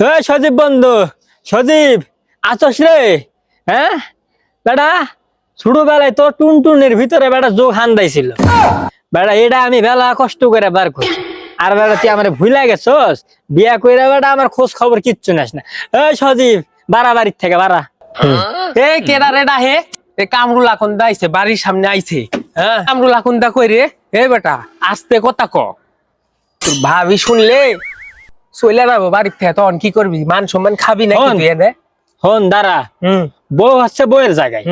এ, সজীব বন্ধু, সজীব, আছস রে? হ্যাঁ বেটা, ছোটবেলায় তো টুনটুনের ভিতরে বেটা যোগ হান্দাইছিল। বেটা, এটা আমি বেলা কষ্ট করে বার করছি আর বেটা, তুই আমার ভুলে গেছস? বিয়া কইরা বেটা আমার খোঁজ খবর কিচ্ছু নাস না। এ, সজীব, বাড়া বাড়ির থেকে, বাড়া। এ, কেডা রেডা হে এ, কামরুল এখন দাইছে বাড়ির সামনে আইছে। হ্যাঁ কামরুল এখন দা কই রে? এ, বেটা, আস্তে কথা ক। ভাবি শুনলে চলে যাব বাড়ির থেকে তখন কি করবি? মান সম্মান খাবি নাকি হন। দাঁড়া। বউ হচ্ছে বউয়ের জায়গায়।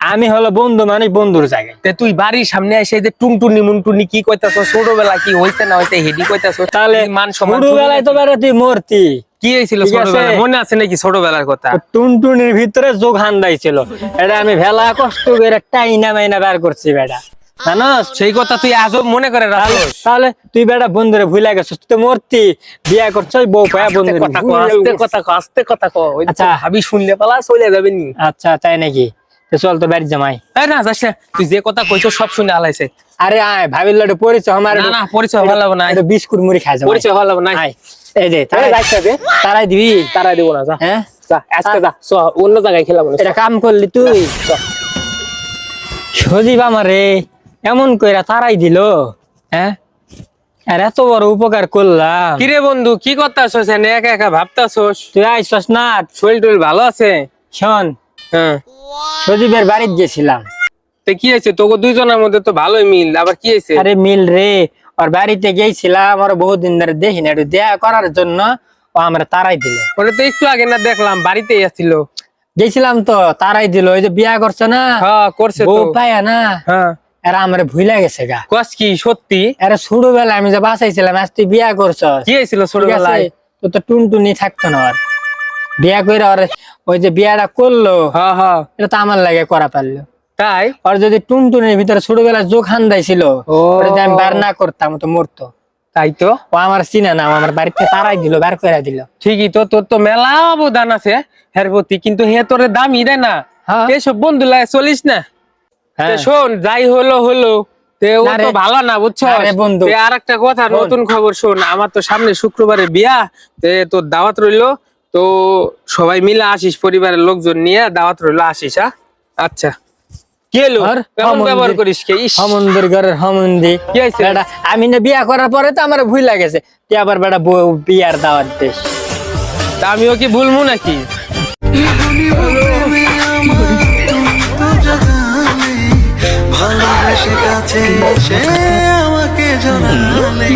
আমি হলো বন্ধু মানে বন্ধুর জায়গায়। তে তুই বাড়ির সামনে এসে যে টুনটুনি মুনটুনি কি কইতাছ ছোটবেলা কি হইছে না হইছে হেডি কইতাছ তাহলে মান সম্মান ছোটবেলায় তো বেটা তুই মরতি। কি হয়েছিল ছোটবেলা মনে আছে নাকি ছোটবেলার কথা? টুনটুনির ভিতরে যোগ হান্দাই ছিল এটা আমি ভেলা কষ্ট করে টাইনা মাইনা বার করছি বেটা জানস? সেই কথা তুই আজও মনে করে তাহলে রাখোস। তাহলে তুই বেটা বন্ধুরে ভুলে গেছিস তুই তো মরতি বিয়া করছস বউ পায়া আস্তে বন্ধুরে কথা কো আস্তে কথা কো আস্তে কথা কো আচ্ছা। ভাবি শুনলে পালা চলে যাবে নি। আচ্ছা তাই নাকি? চল তো বাড়ি জামাই। এই না যাস তুই যে কথা কইছো সব শুনে আলাইছে আরে আয় ভাবিল একটু পরিচয় আমার না না পরিচয় ভালো হবে না। একটু বিস্কুট মুড়ি খাই যাব পরিচয় ভালো হবে না। এই দে তারাই দে। তারাই দিবি। তারাই দেবো না যা। হ্যাঁ? যা আজকে যা চ অন্য জায়গায় খেলাবো। এটা কাম করলি তুই। সজীব আমারে। এমন কইরা তারাই দিল? হ্যাঁ আর এত বড় উপকার করলাম। কিরে বন্ধু কি করতাছস এনে? একা একা ভাবতাছস? তুই আইসস না? শরীর টরীর ভালো আছে? শোন হ্যাঁ। সজীবের বাড়িতে গেছিলাম। তো কি হয়েছে? তোকে দুইজনের মধ্যে তো ভালোই মিল আবার কি হয়েছে? আরে মিল রে ওর বাড়িতে গেছিলাম আর বহুদিন ধরে দেখি না একটু দেয়া করার জন্য ও আমরা তারাই দিল। ওটা তো একটু আগে না দেখলাম বাড়িতেই আসছিল গেছিলাম তো তারাই দিল ওই যে বিয়া করছে না? হ্যাঁ করছে তো। পায়া না? হ্যাঁ। এরা আমার ভুলে গেছে গা। কস কি সত্যি? এরা ছোটবেলায় আমি যে বাঁচাইছিলাম আজ তুই বিয়া করছস কি হয়েছিল ছোটবেলায়? তো তো টুনটুনি থাকতো না আর। বিয়া করে আর ওই যে বিয়াটা করল হ্যাঁ হ্যাঁ এটা তো আমার লাগে করা পারল। তাই? আর যদি টুনটুনির ভিতরে ছোটবেলায় চোখ হান্দাই ছিল আমি বার না করতাম তো মরতো। তাই তো? ও আমার চিনে না আমার বাড়িতে তারাই দিল বার করে দিল। ঠিকই তো তোর তো মেলা অবদান আছে হের প্রতি কিন্তু হে তোর দামই দেয় না? হ্যাঁ। এসব বন্ধু লাগে চলিস না। শোন যাই হলো হলো তে ও তো ভালো না বুঝছ বন্ধু। আর একটা কথা নতুন খবর শোন আমার তো সামনে শুক্রবারে বিয়া তে তোর দাওয়াত রইল তো সবাই মিলে আসিস পরিবারের লোকজন নিয়ে দাওয়াত রইল আসিস হ্যাঁ আচ্ছা। কি আর কেমন ব্যবহার করিস কে? ইস, ঘরের সমুন্দি কি হয়েছে? আমি না বিয়া করার পরে তো আমার ভুল লাগেছে। তুই আবার বেটা বউ বিয়ার দাওয়াত দিস। আমিও কি ভুলমু নাকি? কাছে আমাকে জানালে।